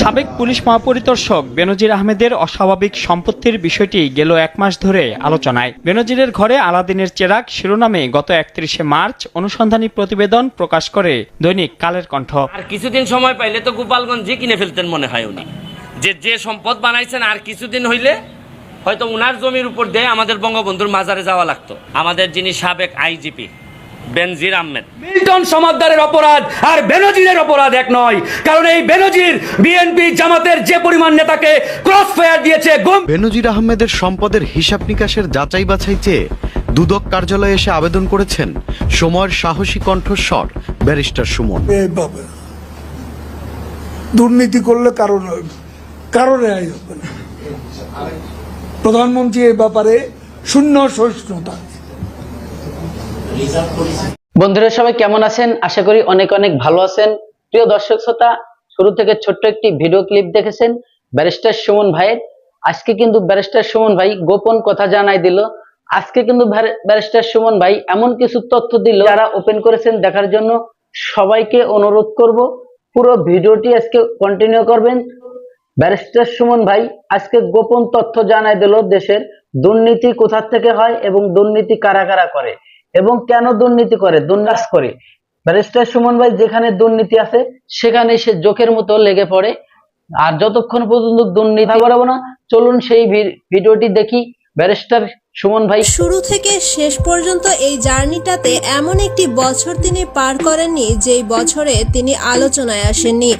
সাবেক পুলিশ মহাপরিদর্শক বেনজির আহমেদের অস্বাভাবিক সম্পত্তির বিষয়টি গেল এক মাস ধরে আলোচনায়। বেনজিরের ঘরে আলাদিনের চেরাক শিরোনামে গত একত্রিশে মার্চ অনুসন্ধানী প্রতিবেদন প্রকাশ করে দৈনিক কালের কণ্ঠ। আর কিছুদিন সময় পাইলে তো গোপালগঞ্জে কিনে ফেলতেন মনে হয় উনি। যে যে সম্পদ বানাইছেন আর কিছুদিন হইলে হয়তো উনার জমির উপর দিয়ে আমাদের বঙ্গবন্ধুর মাজারে যাওয়া লাগতো। আমাদের যিনি সাবেক আইজিপি বেনজির আহমেদ। মিল্টন সমাদ্দারের অপরাধ আর বেনজিরের অপরাধ এক নয়। কারণ এই বেনজির বিএনপি জামাতের যে পরিমাণ নেতাকে ক্রস ফায়ার দিয়েছে বেনজির আহমেদের সম্পদের হিসাব নিকাশের যাচাই বাছাই চেয়ে দুদক কার্যালয়ে এসে আবেদন করেছেন সময়ের সাহসী কণ্ঠস্বর ব্যারিস্টার সুমন। দুর্নীতি করলে কারণ কারও রেহাই হবে না। প্রধানমন্ত্রী এই ব্যাপারে শূন্য সহিষ্ণুতা। বন্ধুরা, সবাই কেমন আছেন? আশা করি অনেক অনেক ভালো আছেন। প্রিয় দর্শক শ্রোতা, শুরু থেকে ছোট্ট একটি ভিডিও ক্লিপ দেখেছেন ব্যারিস্টার সুমন ভাইয়ের। আজকে কিন্তু ব্যারিস্টার সুমন ভাই গোপন কথা জানাই দিল। আজকে কিন্তু ব্যারিস্টার সুমন ভাই এমন কিছু তথ্য দিল যারা ওপেন করেছেন দেখার জন্য। সবাইকে অনুরোধ করব, পুরো ভিডিওটি আজকে কন্টিনিউ করবেন। ব্যারিস্টার সুমন ভাই আজকে গোপন তথ্য জানাই দিল দেশের দুর্নীতি কোথা থেকে হয় এবং দুর্নীতি কারা কারা করে। এবং কেন দুর্নীতি করে? দুর্নাস করে। ব্যারিস্টার সুমন ভাই যেখানে দুর্নীতি আছে সেখানে সে জোকের মতো লেগে পড়ে। আর যতক্ষণ পর্যন্ত দুর্নীতি করাবো না। চলুন সেই ভিডিওটি দেখি। ব্যারিস্টার সুমন ভাই। শুরু থেকে শেষ পর্যন্ত এই জার্নিটাতে এমন একটি বছর তিনি পার করেননি যেই বছরে তিনি আলোচনায় আসেননি।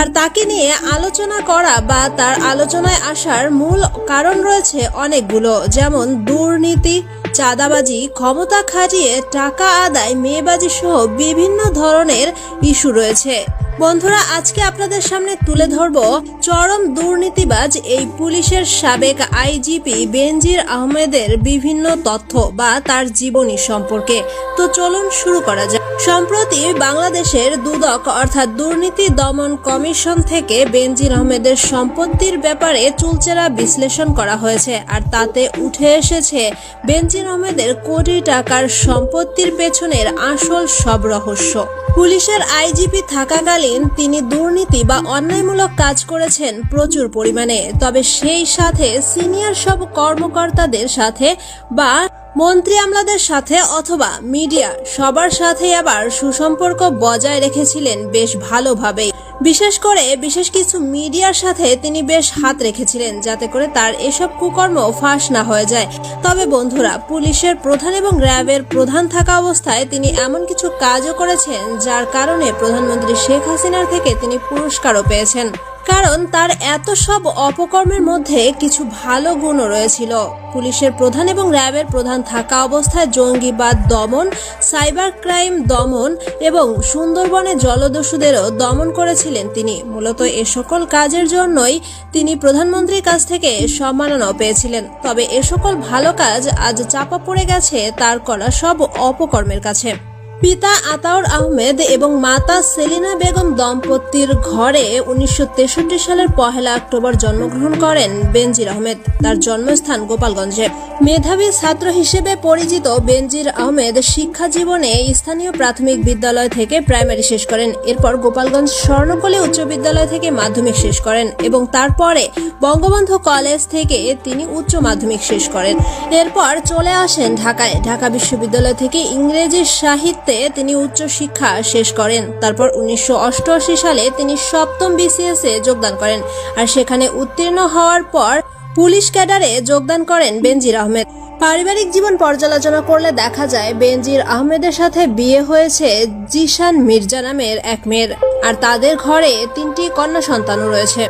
আর তাকে নিয়ে আলোচনা করা বা তার আলোচনায় আসার মূল কারণ রয়েছে অনেকগুলো যেমন দুর্নীতি চাঁদাবাজি ক্ষমতা খাটিয়ে টাকা আদায় মেয়েবাজি সহ বিভিন্ন ধরনের ইস্যু রয়েছে। বন্ধুরা, আজকে আপনাদের সামনে তুলে ধরব চরম দুর্নীতিবাজ এই পুলিশের সাবেক আইজিপি বেনজির আহমেদের বিভিন্ন তথ্য বা তার জীবনী সম্পর্কে। তো চলুন শুরু করা যাক। সম্প্রতি বাংলাদেশের দুদক অর্থাৎ দুর্নীতি দমন কমিশন থেকে বেনজির আহমেদের সম্পত্তির ব্যাপারে চুলচেরা বিশ্লেষণ করা হয়েছে আর তাতে উঠে এসেছে বেনজির আহমেদের কোটি টাকার সম্পত্তির পেছনের আসল সব রহস্য। পুলিশের আইজিপি থাকাকালীন তিনি দুর্নীতি বা অন্যায়মূলক কাজ করেছেন প্রচুর পরিমাণে। তবে সেই সাথে সিনিয়র সব কর্মকর্তাদের সাথে বা মন্ত্রী আমলাদের সাথে অথবা মিডিয়া সবার সাথে আবার সুসম্পর্ক বজায় রেখেছিলেন বেশ ভালোভাবেই। বিশেষ করে বিশেষ কিছু মিডিয়ার সাথে তিনি বেশ হাত রেখেছিলেন যাতে করে তার এসব কুকর্ম ফাঁস না হয়ে যায়। তবে বন্ধুরা, পুলিশের প্রধান এবং র্যাবের প্রধান থাকা অবস্থায় তিনি এমন কিছু কাজও করেছেন যার কারণে প্রধানমন্ত্রী শেখ হাসিনার থেকে তিনি পুরস্কারও পেয়েছেন। কারণ তার এত সব অপকর্মের মধ্যে কিছু ভালো গুণও রয়েছিল। পুলিশের প্রধান এবং র্যাবের প্রধান থাকা অবস্থায় জঙ্গিবাদ দমন, সাইবার ক্রাইম দমন এবং সুন্দরবনে জলদস্যুদেরও দমন করেছিলেন তিনি। মূলত এ সকল কাজের জন্যই তিনি প্রধানমন্ত্রীর কাছ থেকে সম্মাননাও পেয়েছিলেন। তবে এ সকল ভালো কাজ আজ চাপা পড়ে গেছে তার করা সব অপকর্মের কাছে। পিতা আতাউর আহমেদ এবং মাতা সেলিনা বেগম দম্পতির ঘরে উনিশশো তেষট্টি সালের পহেলা অক্টোবর জন্মগ্রহণ করেন বেনজির আহমেদ। তার জন্মস্থান গোপালগঞ্জে। মেধাবী ছাত্র হিসেবে পরিচিত বেনজির আহমেদ শিক্ষা জীবনে স্থানীয় প্রাথমিক বিদ্যালয় থেকে প্রাইমারি শেষ করেন। এরপর গোপালগঞ্জ স্বর্ণকলি উচ্চ বিদ্যালয় থেকে মাধ্যমিক শেষ করেন এবং তারপরে বঙ্গবন্ধু কলেজ থেকে তিনি উচ্চ মাধ্যমিক শেষ করেন। এরপর চলে আসেন ঢাকায়। ঢাকা বিশ্ববিদ্যালয় থেকে ইংরেজি সাহিত্যে তিনি উচ্চ শিক্ষা শেষ করেন। তারপর উনিশশো অষ্টআশি সালে তিনি সপ্তম বিসিএস এ যোগদান করেন আর সেখানে উত্তীর্ণ হওয়ার পর পুলিশ ক্যাডারে যোগদান করেন বেনজির আহমেদ। পারিবারিক জীবন পর্যালোচনা করলে দেখা যায়, বেনজির আহমেদের সাথে বিয়ে হয়েছে জিশান মির্জা নামের এক মেয়ের। আর তাদের ঘরে তিনটি কন্যা সন্তানও রয়েছে।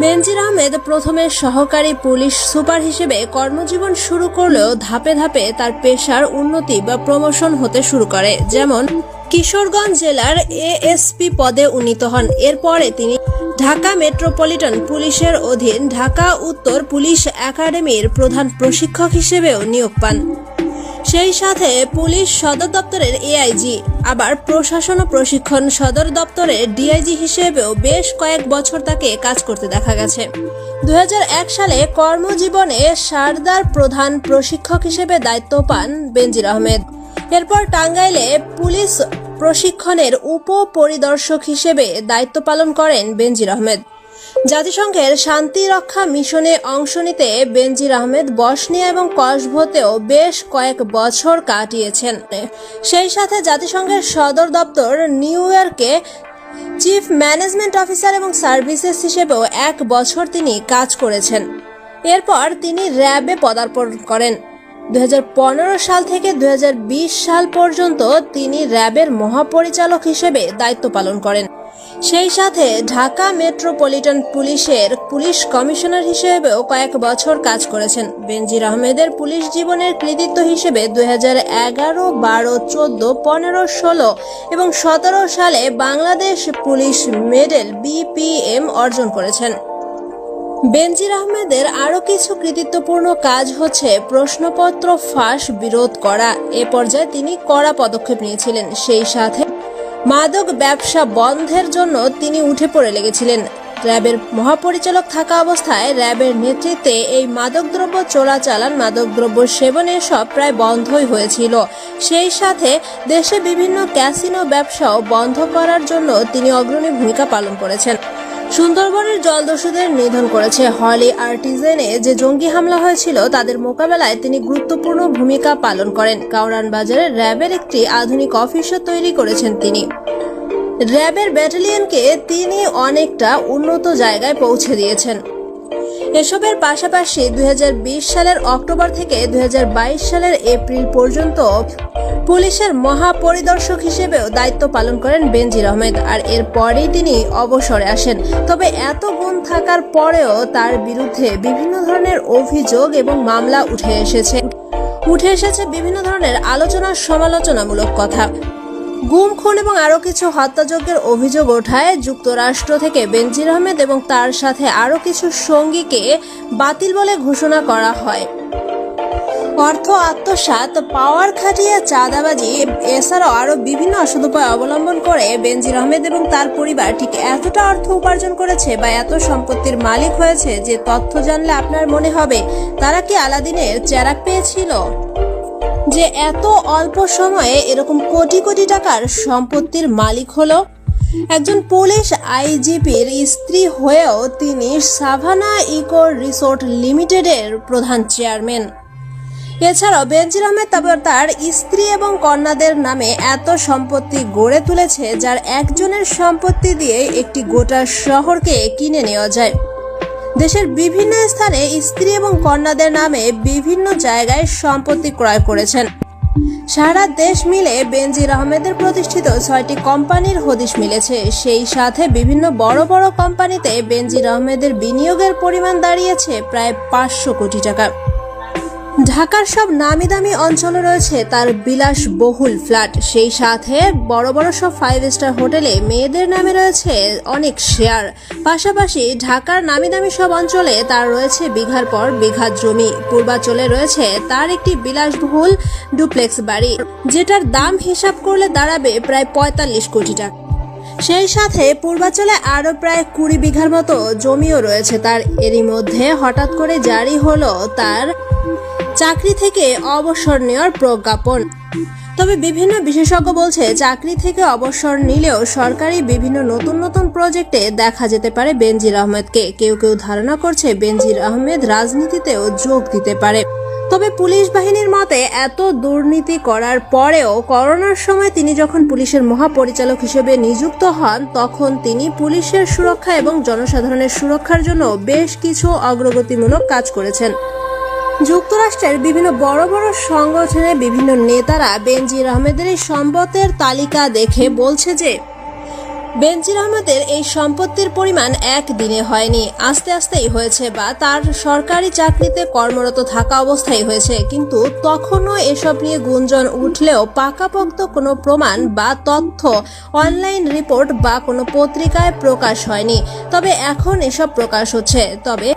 বেনজির আহমেদ প্রথমে সহকারী পুলিশ সুপার হিসেবে কর্মজীবন শুরু করলেও ধাপে ধাপে তার পেশার উন্নতি বা প্রমোশন হতে শুরু করে। যেমন, কিশোরগঞ্জ জেলার এএসপি পদে উন্নীত হন। এরপরে তিনি ঢাকা মেট্রোপলিটন পুলিশের অধীন ঢাকা উত্তর পুলিশ একাডেমির প্রধান প্রশিক্ষক হিসেবেও নিয়োগ পান। সেই সাথে পুলিশ সদর দপ্তরের এআইজি আবার প্রশাসন ও প্রশিক্ষণ সদর দপ্তরের ডিআইজি হিসেবেও বেশ কয়েক বছর তাকে কাজ করতে দেখা গেছে। দুই হাজার এক সালে কর্মজীবনে সারদার প্রধান প্রশিক্ষক হিসেবে দায়িত্ব পান বেনজির আহমেদ। এরপর টাঙ্গাইলে পুলিশ প্রশিক্ষণের উপ পরিদর্শক হিসেবে দায়িত্ব পালন করেন বেনজির আহমেদ। জাতিসংঘের শান্তি রক্ষা মিশনে অংশ নিতে বেনজির আহমেদ বসনিয়া এবং কসভোতেও বেশ কয়েক বছর কাটিয়েছেন। সেই সাথে জাতিসংঘের সদর দপ্তর নিউ ইয়র্কে চিফ ম্যানেজমেন্ট অফিসার এবং সার্ভিসেস হিসেবেও এক বছর তিনি কাজ করেছেন। এরপর তিনি র্যাবে পদার্পণ করেন। দু হাজার পনেরো সাল থেকে দুই হাজার বিশ সাল পর্যন্ত তিনি র্যাবের মহাপরিচালক হিসেবে দায়িত্ব পালন করেন। সেই সাথে ঢাকা মেট্রোপলিটন পুলিশের পুলিশ কমিশনার হিসেবেও কয়েক বছর কাজ করেছেন। বেনজির আহমেদের পুলিশ জীবনের কৃতিত্ব হিসেবে দুই হাজার এগারো, বারো, চোদ্দ, পনেরো, ষোলো এবং সতেরো সালে বাংলাদেশ পুলিশ মেডেল বিপিএম অর্জন করেছেন। বেনজির আহমেদের আরও কিছু কৃতিত্বপূর্ণ কাজ হচ্ছে প্রশ্নপত্র ফাঁস বিরোধ করা। এ পর্যায়ে তিনি কড়া পদক্ষেপ নিয়েছিলেন। সেই সাথে মাদক ব্যবসা বন্ধের জন্য তিনি উঠে পড়ে লেগেছিলেন। র্যাবের মহাপরিচালক থাকা অবস্থায় র্যাবের নেতৃত্বে এই মাদকদ্রব্য চোরাচালান, মাদকদ্রব্য সেবনে সব প্রায় বন্ধই হয়েছিল। সেই সাথে দেশে বিভিন্ন ক্যাসিনো ব্যবসাও বন্ধ করার জন্য তিনি অগ্রণী ভূমিকা পালন করেছেন। সুন্দরবনের জলদস্যুদের নিধন করেছে হলি আর্টিজেনে। যে জঙ্গি হামলা হয়েছিল, তাদের মোকাবেলায় তিনি গুরুত্বপূর্ণ ভূমিকা পালন করেন। কাউরান বাজারে র্যাবের একটি আধুনিক অফিসও তৈরি করেছেন তিনি। র্যাবের ব্যাটালিয়নকে তিনি অনেকটা উন্নত জায়গায় পৌঁছে দিয়েছেন। এসবের পাশাপাশি দু হাজার বিশ সালের অক্টোবর থেকে দু হাজার বাইশ সালের এপ্রিল পর্যন্ত পুলিশের মহাপরিদর্শক হিসেবেও দায়িত্ব পালন করেন বেনজির আহমেদ। আর এরপরেই তিনি অবসরে আসেন। তবে এত গুণ থাকার পরেও তার বিরুদ্ধে বিভিন্ন ধরনের অভিযোগ এবং মামলা উঠে এসেছে। উঠে এসেছে বিভিন্ন ধরনের আলোচনা সমালোচনামূলক কথা। গুম খুন এবং আরও কিছু হত্যাযজ্ঞের অভিযোগ ওঠায় যুক্তরাষ্ট্র থেকে বেনজির আহমেদ এবং তার সাথে আরও কিছু সঙ্গীকে বাতিল বলে ঘোষণা করা হয়। অর্থ আত্মসাৎ, পাওয়ার খাটিয়ে চাঁদাবাজি, এছাড়াও আরও বিভিন্ন অসদুপায় অবলম্বন করে বেনজির আহমেদ এবং তার পরিবার ঠিক এতটা অর্থ উপার্জন করেছে বা এত সম্পত্তির মালিক হয়েছে যে তথ্য জানলে আপনার মনে হবে, তারা কি আলাদিনের চেরাক পেয়েছিল? যে এত অল্প সময়ে এরকম কোটি কোটি টাকার সম্পত্তির মালিক হলো একজন পুলিশ আইজিপির স্ত্রী হয়েও তিনি সাভানা ইকো রিসোর্ট লিমিটেডের প্রধান চেয়ারম্যান। এছাড়াও বেনজির আহমেদ তবে তার স্ত্রী এবং কন্যাদের নামে এত সম্পত্তি গড়ে তুলেছে, যার একজনের সম্পত্তি দিয়ে একটি গোটা শহরকে কিনে নেওয়া যায়। দেশের বিভিন্ন স্থানে স্ত্রী এবং কন্যাদের নামে বিভিন্ন জায়গায় সম্পত্তি ক্রয় করেছেন। সারা দেশ মিলে বেনজির আহমেদের প্রতিষ্ঠিত ছয়টি কোম্পানির হদিশ মিলেছে। সেই সাথে বিভিন্ন বড় বড় কোম্পানিতে বেনজির আহমেদের বিনিয়োগের পরিমাণ দাঁড়িয়েছে প্রায় পাঁচশো কোটি টাকা। ঢাকার সব নামি দামি অঞ্চলে রয়েছে তার বিলাস বহুল ফ্ল্যাট। সেই সাথে বড় বড় সব ফাইভ স্টার হোটেলে মেয়েদের নামে রয়েছে অনেক শেয়ার। পাশাপাশি ঢাকার নামি দামি সব অঞ্চলে তার রয়েছে বিঘার পর বিঘা জমি। পূর্বাঞ্চলে রয়েছে তার একটি বিলাসবহুল ডুপ্লেক্স বাড়ি, যেটার দাম হিসাব করলে দাঁড়াবে প্রায় পঁয়তাল্লিশ কোটি টাকা। সেই সাথে পূর্বাঞ্চলে আরও প্রায় কুড়ি বিঘার মতো জমিও রয়েছে তার। এরই মধ্যে হঠাৎ করে জারি হলো তার চাকরি থেকে অবসর নেওয়ার প্রজ্ঞাপন। তবে বিভিন্ন বিশেষজ্ঞ বলছে, চাকরি থেকে অবসর নিলেও সরকারি বিভিন্ন নতুন নতুন প্রজেক্টে দেখা যেতে পারে বেনজির আহমেদকে। কেউ কেউ ধারণা করছে, বেনজির আহমেদ রাজনীতিতেও যোগ দিতে পারে। তবে পুলিশ বাহিনীর মতে, এত দুর্নীতি করার পরেও করোনার সময় তিনি যখন পুলিশের মহাপরিচালক হিসেবে নিযুক্ত হন, তখন তিনি পুলিশের সুরক্ষা এবং জনসাধারণের সুরক্ষার জন্য বেশ কিছু অগ্রগতিমূলক কাজ করেছেন। যুক্তরাষ্ট্রের বিভিন্ন বড় বড় সংগঠনের বিভিন্ন নেতারা বেনজির আহমেদের এই সম্পদের তালিকা দেখে বলছে যে, বেনজির আহমেদের এই সম্পত্তির পরিমাণ একদিনে হয়নি। আস্তে আস্তেই হয়েছে বা তার সরকারি চাকরিতে কর্মরত থাকা অবস্থায় হয়েছে। কিন্তু তখনও এসব নিয়ে গুঞ্জন উঠলেও পাকাপোক্ত কোনো প্রমাণ বা তথ্য অনলাইন রিপোর্ট বা কোনো পত্রিকায় প্রকাশ হয়নি। তবে এখন এসব প্রকাশ হচ্ছে। তবে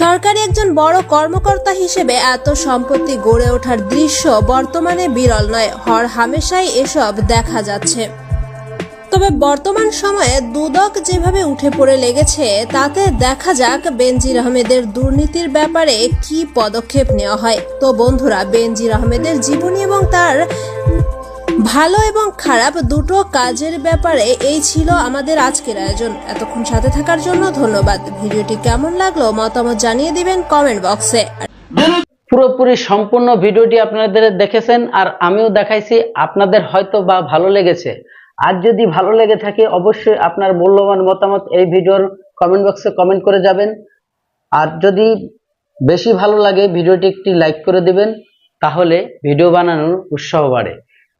সরকারি একজন বড় কর্মকর্তা হিসেবে এত সম্পত্তি গড়ে ওঠার দৃশ্য বর্তমানে বিরল নয়। হর হামেশাই এসব দেখা যাচ্ছে। তবে বর্তমান সময়ে দুদক যেভাবে উঠে পড়ে লেগেছে, তাতে দেখা যাক বেনজির আহমেদের দুর্নীতির ব্যাপারে কি পদক্ষেপ নেওয়া হয়। তো বন্ধুরা, বেনজির আহমেদের জীবনী এবং তার ভালো এবং খারাপ দুটো কাজের ব্যাপারে এই ছিল আমাদের আজকের আয়োজন। এতক্ষণ সাথে থাকার জন্য ধন্যবাদ। ভিডিওটি কেমন লাগল মতামত জানিয়ে দিবেন কমেন্ট বক্সে। পুরোপুরি সম্পূর্ণ ভিডিওটি আপনাদের দেখেছেন আর আমিও দেখাইছি, আপনাদের হয়তো বা ভালো লেগেছে। আর যদি ভালো লেগে থাকে, অবশ্যই আপনার মূল্যবান মতামত এই ভিডিওর কমেন্ট বক্সে কমেন্ট করে যাবেন। আর যদি বেশি ভালো লাগে, ভিডিওটি একটি লাইক করে দিবেন, তাহলে ভিডিও বানানোর উৎসাহ বাড়ে।